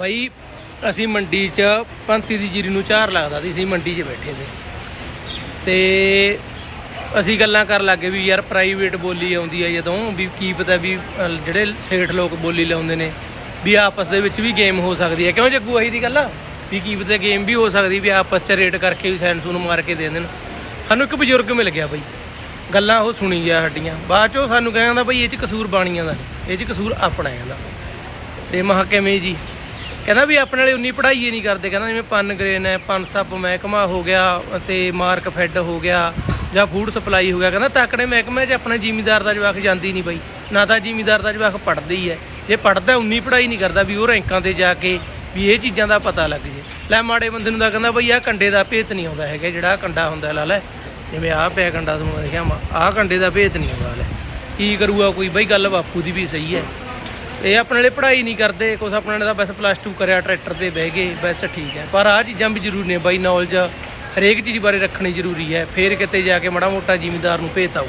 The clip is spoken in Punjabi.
ਬਾਈ, ਅਸੀਂ ਮੰਡੀ 'ਚ ਪੰਤੀ ਦੀ ਜੀਰੀ ਨੂੰ ਝਾਰ ਲੱਗਦਾ ਸੀ, ਅਸੀਂ ਮੰਡੀ 'ਚ ਬੈਠੇ ਸੀ। ਤੇ ਅਸੀਂ ਗੱਲਾਂ ਕਰਨ ਲੱਗੇ ਵੀ ਯਾਰ ਪ੍ਰਾਈਵੇਟ ਬੋਲੀ ਆਉਂਦੀ ਹੈ ਜਦੋਂ, ਵੀ ਕੀ ਪਤਾ ਵੀ ਜਿਹੜੇ ਸੇਠ ਲੋਕ ਬੋਲੀ ਲਾਉਂਦੇ ਨੇ, ਵੀ ਆਪਸ ਦੇ ਵਿੱਚ ਵੀ ਗੇਮ ਹੋ ਸਕਦੀ ਹੈ ਕਿਉਂ ਜੱਗੂ, ਆਹੀ ਦੀ ਗੱਲ ਆ? ਵੀ ਕੀ ਪਤਾ ਗੇਮ ਵੀ ਹੋ ਸਕਦੀ, ਵੀ ਆਪਸ 'ਚ ਰੇਟ ਕਰਕੇ ਵੀ ਸੈਂਸ ਨੂੰ ਮਾਰ ਕੇ ਦੇ ਦੇਣ। ਸਾਨੂੰ ਇੱਕ ਬਜ਼ੁਰਗ ਮਿਲ ਗਿਆ ਬਾਈ। ਗੱਲਾਂ ਉਹ ਸੁਣੀ ਗਿਆ ਸਾਡੀਆਂ। ਬਾਅਦ ਚੋਂ ਸਾਨੂੰ ਕਹਿੰਦਾ ਬਈ ਇਹ 'ਚ ਕਸੂਰ ਬਾਣੀਆਂ ਦਾ ਇਹ 'ਚ ਕਸੂਰ ਆਪਣਾ ਇਹਦਾ। ਤੇ ਮਹਾ ਕਿਵੇਂ ਜੀ? ਕਹਿੰਦਾ ਵੀ ਆਪਣੇ ਵਾਲੇ ਉਨੀ ਪੜ੍ਹਾਈ ਨਹੀਂ ਕਰਦੇ, ਕਹਿੰਦਾ ਜਿਵੇਂ ਪਨ ਗ੍ਰੇਨ ਹੈ, ਪਨ ਮਹਿਕਮਾ ਹੋ ਗਿਆ ਤੇ ਮਾਰਕ ਫੈਡ ਹੋ ਗਿਆ ਜਾਂ ਫੂਡ ਸਪਲਾਈ ਹੋ ਗਿਆ, ਕਹਿੰਦਾ ਤਾਕੜੇ ਮਹਿਕਮੇ 'ਚ ਆਪਣੇ ਜ਼ਿਮੀਦਾਰ ਦਾ ਜਵਾਕ ਜਾਂਦੀ ਨਹੀਂ ਬਈ, ਨਾ ਤਾਂ ਜ਼ਿਮੀਦਾਰ ਦਾ ਜਵਾਕ ਪੜ੍ਹਦਾ ਹੀ ਹੈ। ਜੇ ਪੜ੍ਹਦਾ ਉਨੀ ਪੜ੍ਹਾਈ ਨਹੀਂ ਕਰਦਾ ਵੀ ਉਹ ਰੈਂਕਾਂ ਤੇ ਜਾ ਕੇ ਵੀ ਇਹ ਚੀਜ਼ਾਂ ਦਾ ਪਤਾ ਲੱਗ ਜੇ। ਲੈ ਮਾੜੇ ਬੰਦੇ ਨੂੰ ਤਾਂ ਕਹਿੰਦਾ ਬਈ ਆਹ ਕੰਡੇ ਦਾ ਭੇਤ ਨਹੀਂ ਆਉਂਦਾ ਹੈਗਾ, ਜਿਹੜਾ ਕੰਡਾ ਹੁੰਦਾ ਲਾ ਲੈ। ਜਿਵੇਂ ਆਹ ਪਿਆ ਕੰਡਾ ਤੁਹਾਨੂੰ ਦੇਖਿਆ ਮਾ ਆਹ ਕੰਡੇ ਦਾ ਭੇਤ ਨਹੀਂ ਆਉਂਦਾ, ਲੈ। ਕੀ ਕਰੂਗਾ ਕੋਈ? ਬਈ ਗੱਲ ਬਾਪੂ ਦੀ ਵੀ ਸਹੀ ਹੈ। ਇਹ ਆਪਣੇ ਵਾਲੇ ਪੜ੍ਹਾਈ ਨਹੀਂ ਕਰਦੇ, ਕੁਛ ਆਪਣੇ ਵਾਲੇ ਤਾਂ ਬਸ ਪਲੱਸ 2 ਕਰਿਆ, ਟਰੈਕਟਰ ਤੇ ਬਹਿ ਗਏ, ਬਸ ਠੀਕ ਹੈ। ਪਰ ਆਹ ਚੀਜ਼ਾਂ ਵੀ ਜ਼ਰੂਰੀ ਨੇ ਬਾਈ ਨੌਲੇਜ ਹਰੇਕ ਚੀਜ਼ ਬਾਰੇ ਰੱਖਣੀ ਜ਼ਰੂਰੀ ਹੈ, ਫੇਰ ਕਿਤੇ ਜਾ ਕੇ ਮਾੜਾ ਮੋਟਾ ਜ਼ਿਮੀਦਾਰ ਨੂੰ ਭੇਤ ਆਊ।